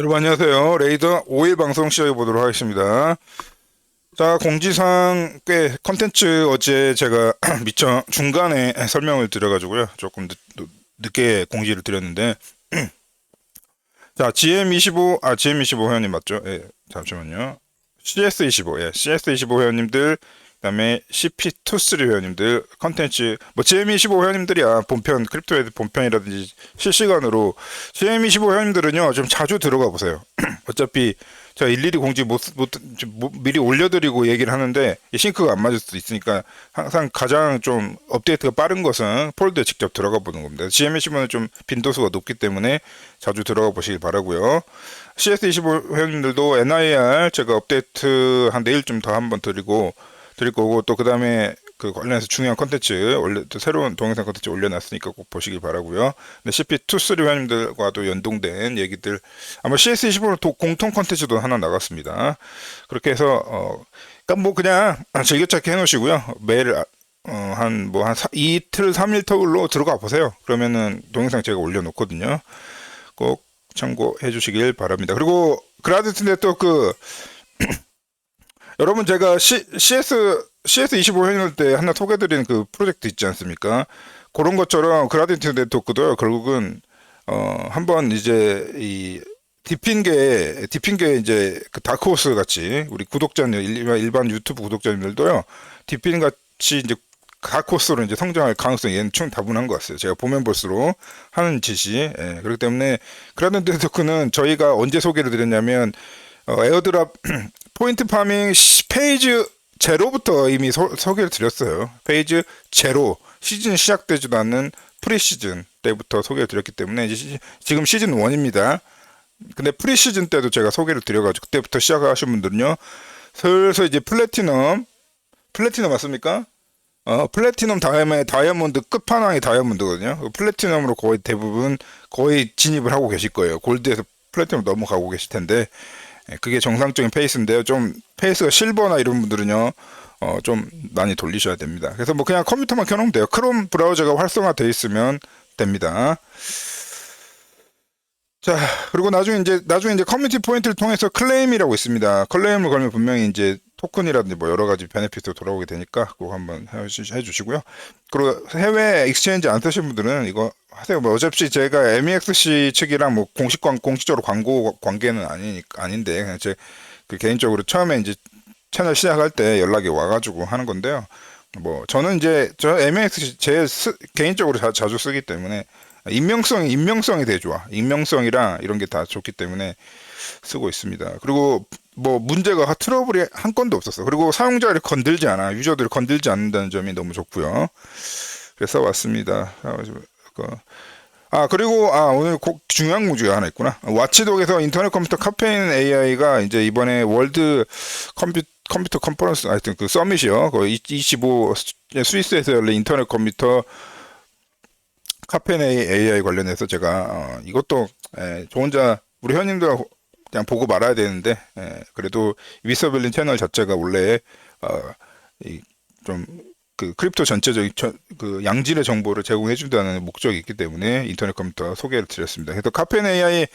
여러분 안녕하세요. 레이더 5일 방송 시작해 보도록 하겠습니다. 자, 공지사항 꽤 컨텐츠 어제 제가 미처 중간에 설명을 드려가지고요. 조금 늦, 늦게 공지를 드렸는데. 자, GM25, 아, GM25 회원님 맞죠? 예, 잠시만요. CS25, 예, CS25 회원님들, 그 다음에 CP23 회원님들, 컨텐츠, 뭐, GM25 회원님들이야, 본편, 크립토헤드 본편이라든지 실시간으로, GM25 회원님들은요, 좀 자주 들어가 보세요. 어차피, 제가 일일이 공지 못, 못, 미리 올려드리고 얘기를 하는데, 이 싱크가 안 맞을 수도 있으니까, 항상 가장 좀 업데이트가 빠른 것은 폴드에 직접 들어가 보는 겁니다. GM25는 좀 빈도수가 높기 때문에 자주 들어가 보시길 바라고요 CS25 회원님들도 NIR 제가 업데이트 한 내일쯤 더 한번 드리고, 드릴 거고 또 그다음에 그 관련해서 중요한 컨텐츠 원래 또 새로운 동영상 컨텐츠 올려놨으니까 꼭 보시길 바라고요. 근데 CP23 회원님들과도 연동된 얘기들 아마 CS25로 공통 컨텐츠도 하나 나갔습니다. 그렇게 해서 어 그러니까 뭐 그냥 즐겨찾기 해놓으시고요. 매일 어, 한 뭐한 이틀 삼일 터울로 들어가 보세요. 그러면은 동영상 제가 올려놓거든요. 꼭 참고해 주시길 바랍니다. 그리고 그라디스인데 또 그 여러분 제가 C, CS CS25 회원일 때 하나 소개드린 그 프로젝트 있지 않습니까? 그런 것처럼 그라디언트 네트워크도 결국은 어 한번 이제 이 디핑계 디핑계 이제 그 다크호스 같이 우리 구독자님 일반, 유튜브 구독자님들도요 디핑 같이 이제 다크호스로 이제 성장할 가능성이 얘는 충분한 것 같아요. 제가 보면 볼수록 하는 짓이 예, 그렇기 때문에 그라디언트 네트워크는 저희가 언제 소개를 드렸냐면 어, 에어드랍 포인트 파밍 시- 페이지 제로부터 이미 소, 소개를 드렸어요. 페이지 제로 시즌 시작되지도 않는 프리 시즌 때부터 소개를 드렸기 때문에 시, 지금 시즌 1입니다. 근데 프리 시즌 때도 제가 소개를 드려가지고 그때부터 시작하신 분들은요. 슬슬 이제 플래티넘 플래티넘 맞습니까? 어, 플래티넘 다음에 다이아몬드 끝판왕이 다이아몬드거든요. 그 플래티넘으로 거의 대부분 거의 진입을 하고 계실 거예요. 골드에서 플래티넘 넘어가고 계실 텐데 예, 그게 정상적인 페이스인데요. 좀 페이스가 실버나 이런 분들은요. 어, 좀 많이 돌리셔야 됩니다. 그래서 뭐 그냥 컴퓨터만 켜놓으면 돼요. 크롬 브라우저가 활성화되어 있으면 됩니다. 자, 그리고 나중에 이제, 나중에 이제 커뮤니티 포인트를 통해서 클레임이라고 있습니다. 클레임을 걸면 분명히 이제 토큰이라든지 뭐 여러 가지 베네핏도 돌아오게 되니까 꼭 한번 해주시- 해주시고요. 그리고 해외 익스체인지 안 쓰신 분들은 이거 하세요. 뭐 어차피 제가 MEXC 측이랑 뭐 공식 광, 공식적으로 광고 관계는 아니니까, 아닌데, 그냥 제 그 개인적으로 처음에 이제 채널 시작할 때 연락이 와가지고 하는 건데요. 뭐 저는 이제 저 MX 제 스- 개인적으로 자, 자주 쓰기 때문에 익명성이 익명성이 되게 좋아. 익명성이랑 이런 게 다 좋기 때문에 쓰고 있습니다. 그리고 뭐 문제가 트러블이 한 건도 없었어. 그리고 사용자를 건들지 않아. 유저들을 건들지 않는다는 점이 너무 좋고요. 그래서 왔습니다. 그, 아 그리고 아 오늘 꼭 중요한 공지가 하나 있구나. 와치독에서 인터넷 컴퓨터 카페인 AI가 이제 이번에 월드 컴퓨 컴퓨터 컨퍼런스 하여튼 그 서밋이요. 그 25 스위스에서 열린 인터넷 컴퓨터 카페인 AI 관련해서 제가 어, 이것도 에, 저 혼자 우리 회원님들 그냥 보고 말아야 되는데 에, 그래도 위서벨린 채널 자체가 원래 어, 좀그 크립토 전체적인 저- 그 양질의 정보를 제공해 준다는 목적이 있기 때문에 인터넷 컴퓨터 소개를 드렸습니다. 그래서 카페인 AI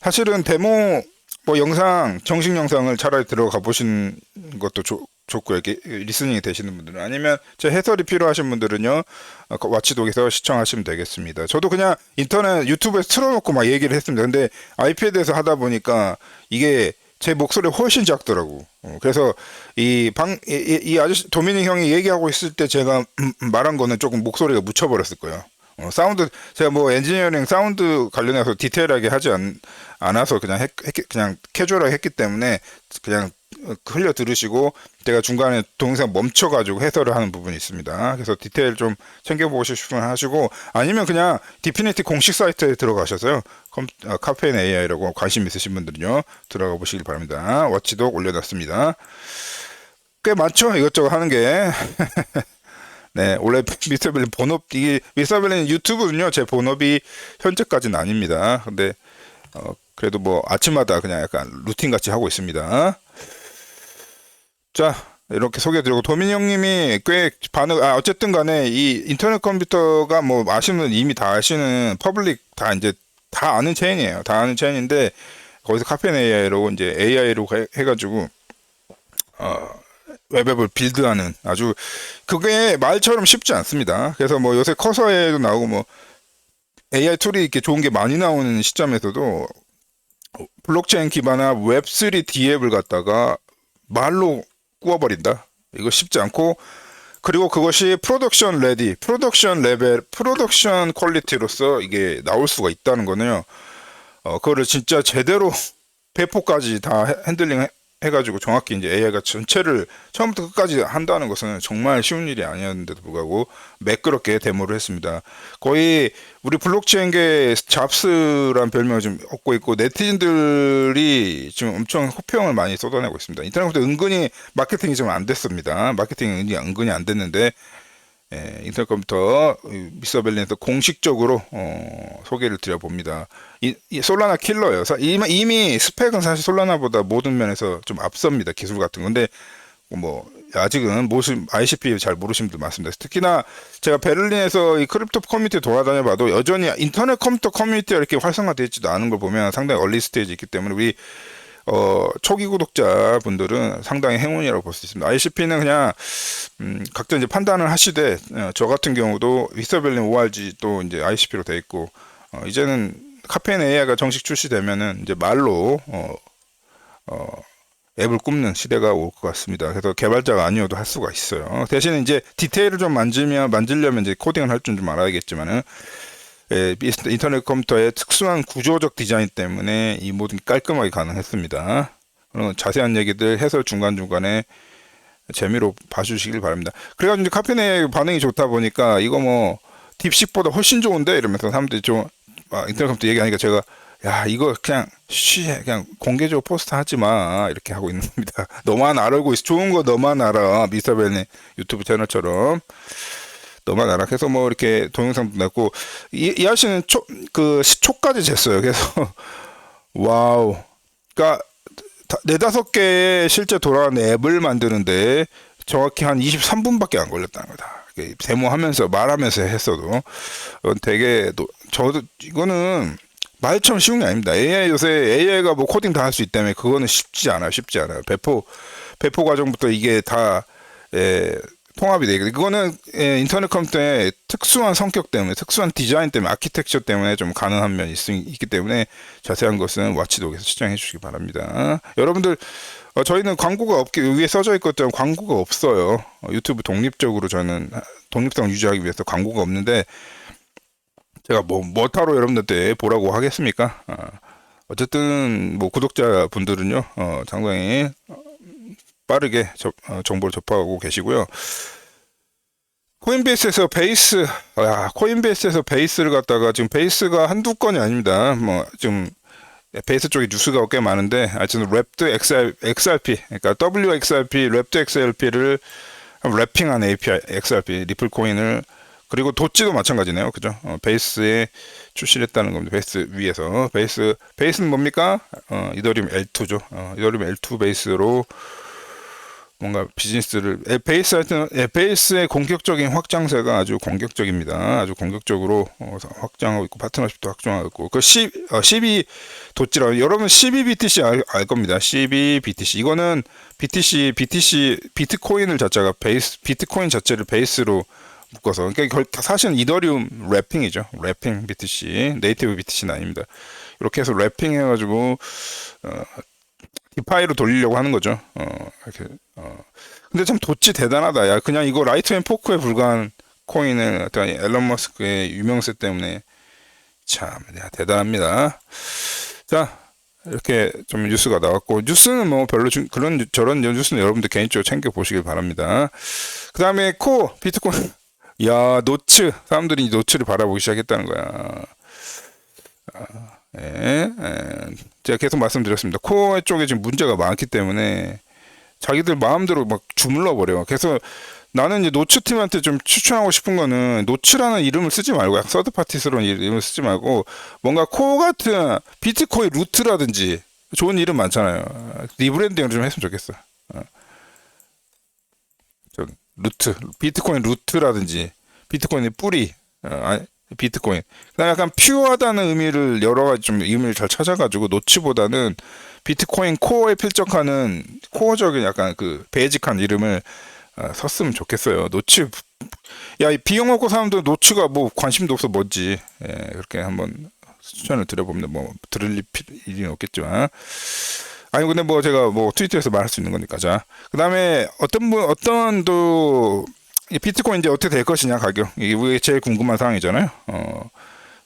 사실은 데모 뭐 영상 정식 영상을 차라리 들어가 보시는 것도 좋, 좋고요. 리스닝이 되시는 분들은 아니면 제 해설이 필요하신 분들은요 어, 그 와치독에서 시청하시면 되겠습니다. 저도 그냥 인터넷 유튜브에서 틀어놓고 막 얘기를 했습니다. 근데 아이패드에서 하다 보니까 이게 제 목소리 훨씬 작더라고. 어, 그래서 이방 이, 이- 이 아저씨 도미닉 형이 얘기하고 있을 때 제가 음, 말한 거는 조금 목소리가 묻혀버렸을 거예요. 어, 사운드 제가 뭐 엔지니어링 사운드 관련해서 디테일하게 하지 않, 않아서 그냥 했, 했- 그냥 캐주얼하게 했기 때문에 그냥 어, 흘려 들으시고 제가 중간에 동영상 멈춰가지고 해설을 하는 부분이 있습니다. 그래서 디테일 좀 챙겨보고 싶으면 하시고 아니면 그냥 디피니티 공식 사이트에 들어가셔서요. 컴, 아, 카페인 AI라고 관심 있으신 분들은요 들어가 보시길 바랍니다. 워치독 올려놨습니다. 꽤 많죠 이것저것 하는 게. 네, 원래 미스터벨린 본업 이게 미스터벨린 유튜브는요 제 본업이 현재까지는 아닙니다. 근데 어, 그래도 뭐 아침마다 그냥 약간 루틴 같이 하고 있습니다. 자 이렇게 소개해드리고 도민 형님이 꽤 반응 아 어쨌든 간에 이 인터넷 컴퓨터가 뭐 아시는 분 이미 다 아시는 퍼블릭 다 이제 다 아는 체인이에요 다 아는 체인인데 거기서 카펜 AI로 이제 AI로 해 가지고 어, 웹앱을 빌드하는 아주 그게 말처럼 쉽지 않습니다. 그래서 뭐 요새 커서에도 나오고 뭐 AI 툴이 이렇게 좋은 게 많이 나오는 시점에서도 블록체인 기반화 웹3 D앱을 갖다가 말로 꾸어버린다. 이거 쉽지 않고 그리고 그것이 프로덕션 레디, 프로덕션 레벨, 프로덕션 퀄리티로서 이게 나올 수가 있다는 거는요. 어, 그거를 진짜 제대로 배포까지 다 헤- 핸들링 해- 해가지고 정확히 이제 AI가 전체를 처음부터 끝까지 한다는 것은 정말 쉬운 일이 아니었는데도 불구하고 매끄럽게 데모를 했습니다. 거의 우리 블록체인계 잡스란 별명을 좀 얻고 있고 네티즌들이 지금 엄청 호평을 많이 쏟아내고 있습니다. 인터넷부터 은근히 마케팅이 좀 안 됐습니다. 마케팅이 은근히 안 됐는데 예, 인터넷 컴퓨터 미스터 벨린에서 공식적으로 어, 소개를 드려봅니다. 이, 이 솔라나 킬러예요. 사- 이미, 이미 스펙은 사실 솔라나보다 모든 면에서 좀 앞섭니다. 기술 같은 건데 뭐 아직은 모습 ICP 잘 모르시는 분들 많습니다. 특히나 제가 베를린에서 이 크립토 커뮤니티 돌아다녀봐도 여전히 인터넷 컴퓨터 커뮤니티가 이렇게 활성화되어 있지도 않은 걸 보면 상당히 얼리 스테이지 있기 때문에 우리 어, 초기 구독자 분들은 상당히 행운이라고 볼 수 있습니다. ICP는 그냥 음, 각자 이제 판단을 하시되 어, 저 같은 경우도 위서벨린 ORG 또 이제 ICP로 돼 있고 어, 이제는 카페인 AI가 정식 출시되면은 이제 말로 어, 어, 앱을 굽는 시대가 올 것 같습니다. 그래서 개발자가 아니어도 할 수가 있어요. 대신 이제 디테일을 좀 만지면 만지려면 이제 코딩을 할 줄 좀 알아야겠지만은 인터넷 컴퓨터의 특수한 구조적 디자인 때문에 이 모든 게 깔끔하게 가능했습니다. 어, 자세한 얘기들 해설 중간중간에 재미로 봐주시길 바랍니다. 그래가지고 이제 카페네 반응이 좋다 보니까 이거 뭐 딥식보다 훨씬 좋은데 이러면서 사람들이 좀 아, 인터넷 컴퓨터 얘기하니까 제가 야 이거 그냥 쉬 그냥 공개적으로 포스트 하지 마 이렇게 하고 있는 겁니다. 너만 알고 있어 좋은 거 너만 알아 미스터벨의 유튜브 채널처럼 너만 알아. 그래서 뭐 이렇게 동영상도 냈고 이, 이 아저씨는 초, 그 초까지 쟀어요. 그래서 와우. 그러니까 다- 네다섯 개의 실제 돌아가는 앱을 만드는데 정확히 한 23분밖에 안 걸렸다는 거다. 데모하면서 말하면서 했어도 어, 되게 노- 저도 이거는 말처럼 쉬운 게 아닙니다. AI 요새 AI가 뭐 코딩 다 할 수 있다며 그거는 쉽지 않아요. 쉽지 않아요. 배포 배포 과정부터 이게 다 에, 통합이 되거든요. 그거는 예, 인터넷 컴퓨터의 특수한 성격 때문에, 특수한 디자인 때문에, 아키텍처 때문에 좀 가능한 면이 있, 있기 때문에 자세한 것은 와치독에서 시청해 주시기 바랍니다. 여러분들, 어, 저희는 광고가 없게 위에 써져 있거든 광고가 없어요. 어, 유튜브 독립적으로 저는 독립성 유지하기 위해서 광고가 없는데 제가 뭐 뭐 타로 여러분들한테 보라고 하겠습니까? 어, 어쨌든 뭐 구독자 분들은요, 어, 상당히 빠르게 접- 어, 정보를 접하고 계시고요. 코인베이스에서 베이스, 아, 코인베이스에서 베이스를 갖다가 지금 베이스가 한두 건이 아닙니다. 뭐, 좀, 베이스 쪽에 뉴스가 꽤 많은데, 하여튼 랩드 XR, XRP, 그러니까 WXRP, 랩드 XRP를 랩핑한 API, XRP, 리플 코인을, 그리고 도찌도 마찬가지네요. 그죠? 어, 베이스에 출시를 했다는 겁니다. 베이스 위에서. 베이스, 베이스는 뭡니까? 어, 이더리움 L2죠. 어, 이더리움 L2 베이스로 뭔가 비즈니스를 에, 베이스 하여튼 에, 베이스의 공격적인 확장세가 아주 공격적입니다. 아주 공격적으로 어, 확장하고 있고 파트너십도 확장하고 있고 그 10, 어, 12 도찌라 여러분 12BTC 알, 알 겁니다. 12BTC 이거는 BTC BTC 비트코인을 자체가 베이스 비트코인 자체를 베이스로 묶어서 그러니까 결- 사실은 이더리움 랩핑이죠. 랩핑 BTC 네이티브 BTC는 아닙니다. 이렇게 해서 랩핑 해가지고 어, 디파이로 돌리려고 하는 거죠. 어, 이렇게, 어. 근데 참 도치 대단하다. 야, 그냥 이거 라이트 앤 포크에 불과한 코인을 어떤 앨런 머스크의 유명세 때문에 참, 야, 대단합니다. 자, 이렇게 좀 뉴스가 나왔고, 뉴스는 뭐 별로 중- 그런, 뉴- 저런 뉴스는 여러분들 개인적으로 챙겨 보시길 바랍니다. 그 다음에 코, 비트코인. 야, 노츠. 사람들이 이 노츠를 바라보기 시작했다는 거야. 예, 예. 제가 계속 말씀드렸습니다. 코어 쪽에 지금 문제가 많기 때문에 자기들 마음대로 막 주물러 버려. 그래서 나는 이제 노츠 팀한테 좀 추천하고 싶은 거는 노츠라는 이름을 쓰지 말고 약간 서드 파티스러운 이름을 쓰지 말고 뭔가 코어 같은 비트코인 루트라든지 좋은 이름 많잖아요. 리브랜딩을 좀 했으면 좋겠어. 어. 좀 루트, 비트코인 루트라든지 비트코인의 뿌리, 어, 아니, 비트코인. 그다음 약간 퓨어하다는 의미를 여러 가지 좀 의미를 잘 찾아가지고 노치보다는 비트코인 코어에 필적하는 코어적인 약간 그 베이직한 이름을 어, 썼으면 좋겠어요. 노치 야, 이 비용 없고 사람들 노치가 뭐 관심도 없어 뭐지. 예, 그렇게 한번 추천을 드려봅니다. 뭐 들을 일- 일은 없겠지만. 아니 근데 뭐 제가 뭐 트위터에서 말할 수 있는 거니까 자 그다음에 어떤 분 어떤 또이 비트코인 이제 어떻게 될 것이냐 가격. 이게 제일 궁금한 사항이잖아요. 어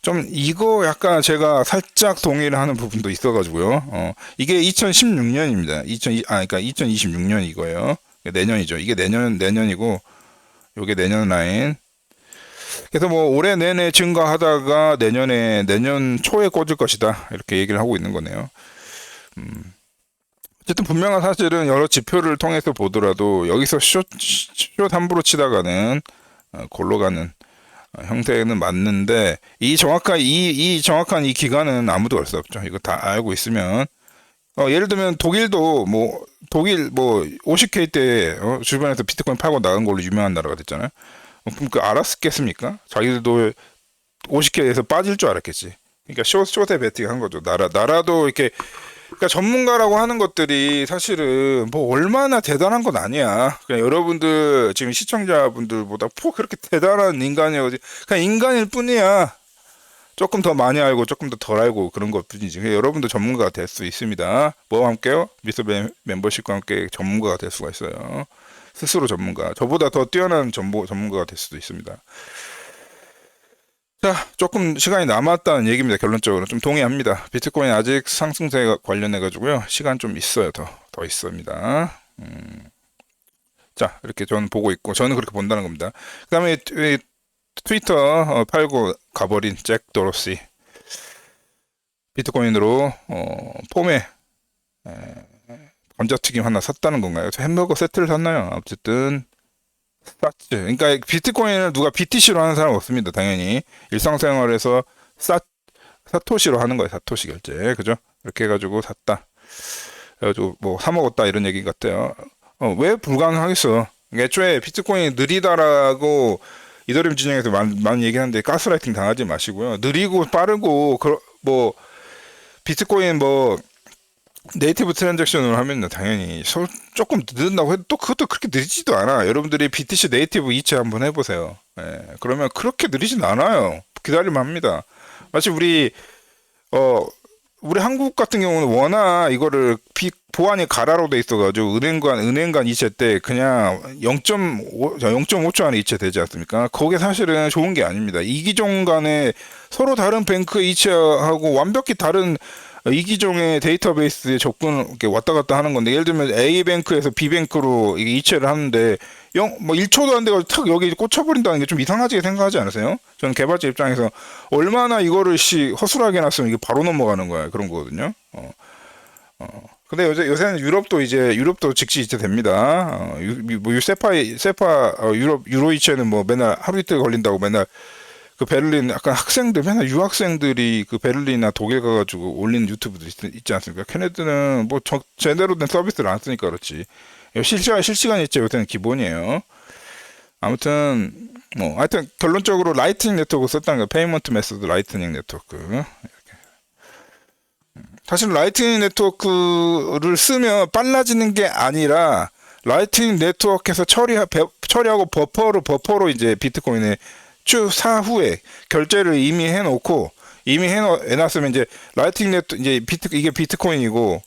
좀 이거 약간 제가 살짝 동의를 하는 부분도 있어가지고요. 어. 이게 2016년입니다. 2000아 그러니까 2026년 이거예요. 내년이죠. 이게 내년 내년이고 요게 내년 라인. 그래서 뭐 올해 내내 증가하다가 내년에 내년 초에 꽂을 것이다. 이렇게 얘기를 하고 있는 거네요 어쨌든 분명한 사실은 여러 지표를 통해서 보더라도 여기서 숏, 숏 함부로 치다가는 어, 골로 가는 어, 형태는 맞는데 이 정확한 이, 이 정확한 이 기간은 아무도 알 수 없죠. 이거 다 알고 있으면 어, 예를 들면 독일도 뭐 독일 뭐 50K 때 어, 주변에서 비트코인 팔고 나간 걸로 유명한 나라가 됐잖아요. 어, 그럼 그 알았겠습니까? 자기들도 50K에서 빠질 줄 알았겠지. 그러니까 숏 숏에 베팅한 거죠. 나라 나라도 이렇게 그러니까 전문가라고 하는 것들이 사실은 뭐 얼마나 대단한 건 아니야. 그냥 여러분들 지금 시청자분들보다 포 그렇게 대단한 인간이 어디 그냥 인간일 뿐이야. 조금 더 많이 알고 조금 더 덜 알고 그런 것 뿐이지. 그냥 여러분도 전문가가 될 수 있습니다. 뭐와 함께요? 미스터 멤- 멤버십과 함께 전문가가 될 수가 있어요. 스스로 전문가. 저보다 더 뛰어난 전보, 전문가가 될 수도 있습니다. 자, 조금 시간이 남았다는 얘기입니다. 결론적으로 좀 동의합니다. 비트코인 아직 상승세 관련해 가지고요. 시간 좀 있어요. 더 더 있습니다. 음. 자, 이렇게 저는 보고 있고 저는 그렇게 본다는 겁니다. 그다음에 트위터 어, 팔고 가버린 잭 도로시 비트코인으로 어, 폼에 에, 감자튀김 하나 샀다는 건가요? 저 햄버거 세트를 샀나요? 어쨌든 쌌지. 그러니까 비트코인을 누가 BTC로 하는 사람 없습니다. 당연히 일상생활에서 사 사토시로 하는 거예요. 사토시 결제, 그죠? 이렇게 해가지고 샀다. 그래가지고 뭐 사 먹었다 이런 얘기 같아요. 어, 왜 불가능하겠어? 애초에 비트코인이 느리다라고 이더리움 진영에서 많이, 많이 얘기하는데 가스라이팅 당하지 마시고요. 느리고 빠르고 그, 뭐 비트코인 뭐 네이티브 트랜잭션으로 하면 당연히 소- 조금 늦는다고 해도 또 그것도 그렇게 느리지도 않아. 여러분들이 BTC 네이티브 이체 한번 해보세요. 예, 그러면 그렇게 느리진 않아요. 기다리면 합니다. 마치 우리 어 우리 한국 같은 경우는 워낙 이거를 비, 보안이 가라로 돼 있어가지고 은행 간 은행 간 이체 때 그냥 0.5 0.5초 안에 이체 되지 않습니까? 그게 사실은 좋은 게 아닙니다. 이기종 간에 서로 다른 뱅크 이체하고 완벽히 다른 이기종의 데이터베이스에 접근 이렇게 왔다 갔다 하는 건데 예를 들면 A 뱅크에서 B 뱅크로 이체를 하는데 영뭐 1초도 안 돼가지고 탁 여기 꽂혀버린다는 게 좀 이상하게 생각하지 않으세요? 저는 개발자 입장에서 얼마나 이거를 씨 허술하게 놨으면 이게 바로 넘어가는 거야 그런 거거든요. 어. 어. 근데 요새 요새는 유럽도 이제 유럽도 직시 이체 됩니다. 어, 유, 뭐 유- 세파 세파 어, 유럽 유로 이체는 뭐 맨날 하루 이틀 걸린다고 맨날 그 베를린 약간 학생들 맨날 유학생들이 그 베를린이나 독일 가가지고 올리는 유튜브도 있, 있지 않습니까? 걔네들은 뭐 저- 제대로 된 서비스를 안 쓰니까 그렇지. 실시간 실시간 이체 요새는 기본이에요. 아무튼 뭐 하여튼 결론적으로 라이트닝 네트워크 썼다는 거 페이먼트 메소드 라이트닝 네트워크 이렇게. 음, 사실 라이트닝 네트워크를 쓰면 빨라지는 게 아니라 라이트닝 네트워크에서 처리 처리하고 버퍼로 버퍼로 이제 비트코인에 추 사후에 결제를 이미 해놓고 이미 해놨으면 이제 라이팅 네트 이제 비트 이게 비트코인이고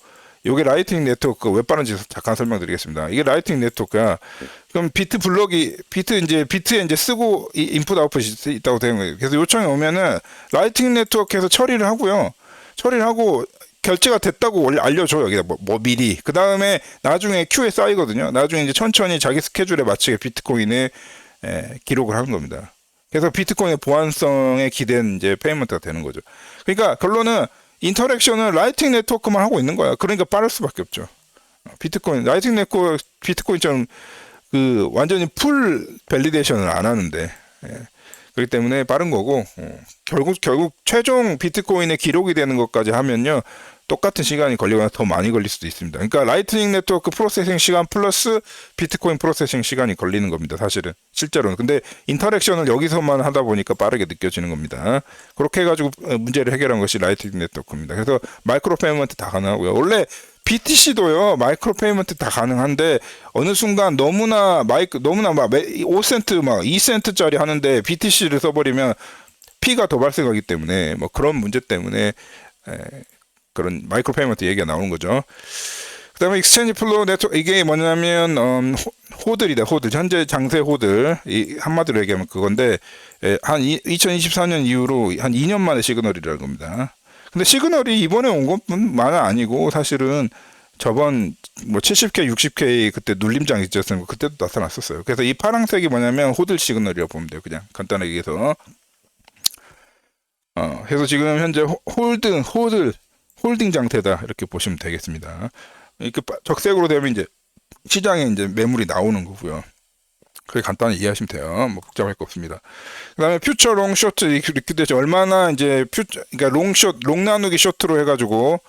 요게 라이팅 네트워크 왜 빠른지 잠깐 설명드리겠습니다. 이게 라이팅 네트워크야. 그럼 비트 블럭이 비트 이제 비트에 이제 쓰고 이 인풋 아웃풋이 있다고 되는 거예요. 그래서 요청이 오면은 라이팅 네트워크에서 처리를 하고요. 처리를 하고 결제가 됐다고 원래 알려줘요. 여기다 뭐, 뭐 미리. 그 다음에 나중에 큐에 쌓이거든요. 나중에 이제 천천히 자기 스케줄에 맞추게 비트코인에 에, 기록을 하는 겁니다. 그래서 비트코인의 보안성에 기댄 이제 페이먼트가 되는 거죠. 그러니까 결론은 인터랙션은 라이팅 네트워크만 하고 있는 거야. 그러니까 빠를 수밖에 없죠. 어, 비트코인 라이팅 네트워크 비트코인처럼 그 완전히 풀 밸리데이션을 안 하는데 예. 그렇기 때문에 빠른 거고 어, 결국 결국 최종 비트코인의 기록이 되는 것까지 하면요 똑같은 시간이 걸리거나 더 많이 걸릴 수도 있습니다. 그러니까 라이트닝 네트워크 프로세싱 시간 플러스 비트코인 프로세싱 시간이 걸리는 겁니다. 사실은 실제로는. 근데 인터랙션을 여기서만 하다 보니까 빠르게 느껴지는 겁니다. 그렇게 해가지고 어, 문제를 해결한 것이 라이트닝 네트워크입니다. 그래서 마이크로 페이먼트 다 가능하고요. 원래 BTC도요 마이크로 페이먼트 다 가능한데 어느 순간 너무나 마이크 너무나 막 5센트 막 2센트짜리 하는데 BTC를 써버리면 피가 더 발생하기 때문에 뭐 그런 문제 때문에 에, 그런 마이크로 페이먼트 얘기가 나오는 거죠. 그 다음에 익스체인지 플로우 네트워크 이게 뭐냐면 음, 호, 호들이다 호들 현재 장세 호들 이 한마디로 얘기하면 그건데 에, 한 이, 2024년 이후로 한 2년 만에 시그널이라는 겁니다. 근데 시그널이 이번에 온 것만은 아니고 사실은 저번 뭐 70K, 60K 그때 눌림장 있었으니까 그때도 나타났었어요. 그래서 이 파란색이 뭐냐면 호들 시그널이라고 보면 돼요. 그냥 간단하게 얘기해서. 어, 그래서 지금 현재 호- 홀드, 홀드, 홀딩 상태다 이렇게 보시면 되겠습니다. 이렇게 빠- 적색으로 되면 이제 시장에 이제 매물이 나오는 거고요. 그게 간단히 이해하시면 돼요. 뭐 복잡할 거 없습니다. 그다음에 퓨처 롱 쇼트 리퀴드에서 얼마나 이제 퓨처 그러니까 롱숏 롱 나누기 쇼트로 해가지고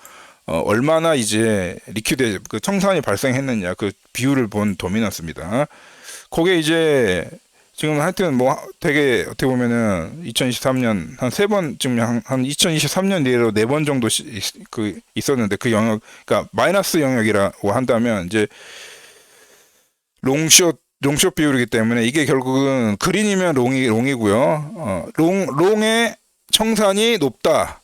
어, 얼마나 이제 리퀴드 그 청산이 발생했느냐 그 비율을 본 도미넌스입니다. 그게 이제 지금 하여튼 뭐 되게 어떻게 보면은 2023년 한 세 번쯤 한, 한 2023년 뒤로 네 번 정도 시- 있- 그 있었는데 그 영역 그러니까 마이너스 영역이라고 한다면 이제 롱숏 롱숏 비율이기 때문에 이게 결국은 그린이면 롱이 롱이고요. 어, 롱 롱의 청산이 높다.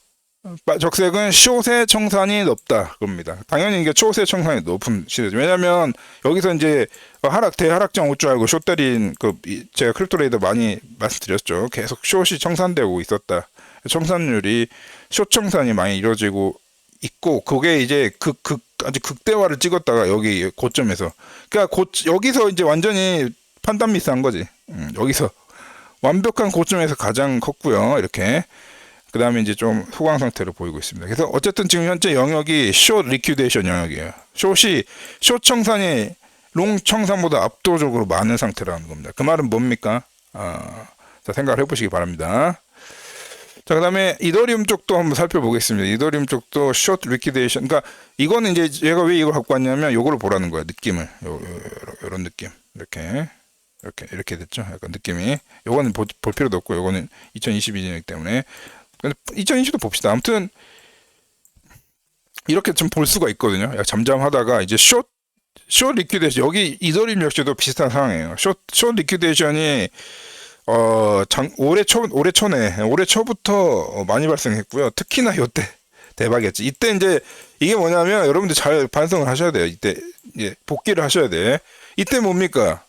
빠- 적색은 숏의 청산이 높다. 그겁니다. 당연히 이게 숏의 청산이 높은 시대죠. 왜냐하면 여기서 이제 하락 대하락장 올 줄 알고 숏 때린 그 이- 제가 크립토레이더 많이 말씀드렸죠. 계속 숏이 청산되고 있었다. 청산율이 숏 청산이 많이 이루어지고 있고 그게 이제 극, 극 아주 극대화를 찍었다가 여기 고점에서 그러니까 고, 여기서 이제 완전히 판단 미스한 거지. 음, 여기서 완벽한 고점에서 가장 컸고요. 이렇게 그 다음에 이제 좀 소강 상태로 보이고 있습니다. 그래서 어쨌든 지금 현재 영역이 숏 리퀴데이션 영역이에요. 숏이 숏 청산이 롱 청산보다 압도적으로 많은 상태라는 겁니다. 그 말은 뭡니까? 아, 자 생각을 해보시기 바랍니다. 자, 그 다음에 이더리움 쪽도 한번 살펴보겠습니다. 이더리움 쪽도 숏 리퀴데이션. 그러니까 이거는 이제 얘가 왜 이걸 갖고 왔냐면 요거를 보라는 거야. 느낌을. 요, 요, 요, 런 느낌. 이렇게. 이렇게 이렇게 됐죠. 약간 느낌이. 요거는 보- 볼 필요도 없고 요거는 2022년이기 때문에. 근데 2020도 봅시다. 아무튼 이렇게 좀 볼 수가 있거든요. 야, 잠잠하다가 이제 숏, 숏 리퀴데이션. 여기 이더리움 역시도 비슷한 상황이에요. 숏, 숏 리퀴데이션이 어, 장, 올해 초, 올해 초네. 올해 초부터 어, 많이 발생했고요. 특히나 요때 대박이었지. 이때 이제 이게 뭐냐면 여러분들 잘 반성을 하셔야 돼요. 이때 예, 복귀를 하셔야 돼. 이때 뭡니까?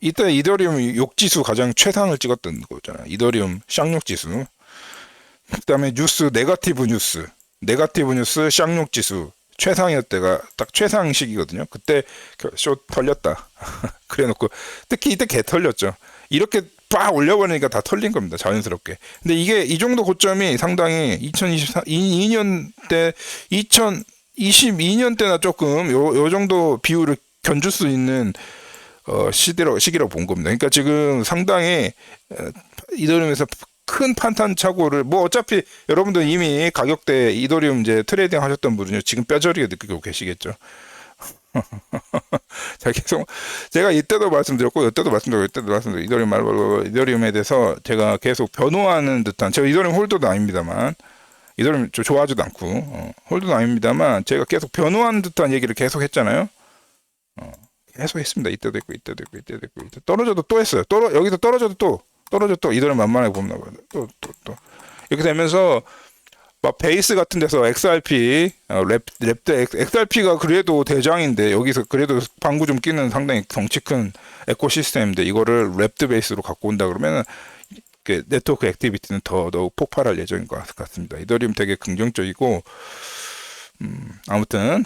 이때 이더리움 욕지수 가장 최상을 찍었던 거잖아요. 이더리움 쌍욕 지수. 그다음에 뉴스 네거티브 뉴스, 네거티브 뉴스 쌍욕 지수 최상이었 때가 딱 최상 시기거든요. 그때 그쇼 털렸다. 그래놓고 특히 이때 개 털렸죠. 이렇게 빡 올려버리니까 다 털린 겁니다. 자연스럽게. 근데 이게 이 정도 고점이 상당히 2024, 2년 때, 2022년 때나 조금 요, 요 정도 비율을 견줄 수 있는 어, 시대로, 시기로 본 겁니다. 그러니까 지금 상당히 어, 이더리움에서 큰 판탄 착오를 뭐 어차피 여러분들 이미 가격대 이더리움 이제 트레이딩 하셨던 분은 지금 뼈저리게 느끼고 계시겠죠. 자, 계속 제가 이때도 말씀드렸고 이때도 말씀드렸고 이때도 말씀드렸고 이더리움 말고 이더리움에 대해서 제가 계속 변호하는 듯한 제가 이더리움 홀더도 아닙니다만 이더리움 저 좋아하지도 않고 어, 홀더도 아닙니다만 제가 계속 변호하는 듯한 얘기를 계속 했잖아요. 어, 계속 했습니다. 이때도 했고 이때도 했고 이때도 했고 이때 떨어져도 또 했어요. 떨어 여기서 떨어져도 또 또 이더리움 만만하게 보나 봐요. 또 또 또 이렇게 되면서 막 베이스 같은 데서 XRP, 어, 랩, 랩대 XRP가 그래도 대장인데 여기서 그래도 방구 좀 끼는 상당히 덩치 큰 에코시스템인데 이거를 랩드 베이스로 갖고 온다 그러면은 그 네트워크 액티비티는 더 더욱 폭발할 예정인 것 같습니다. 이더리움 되게 긍정적이고 음, 아무튼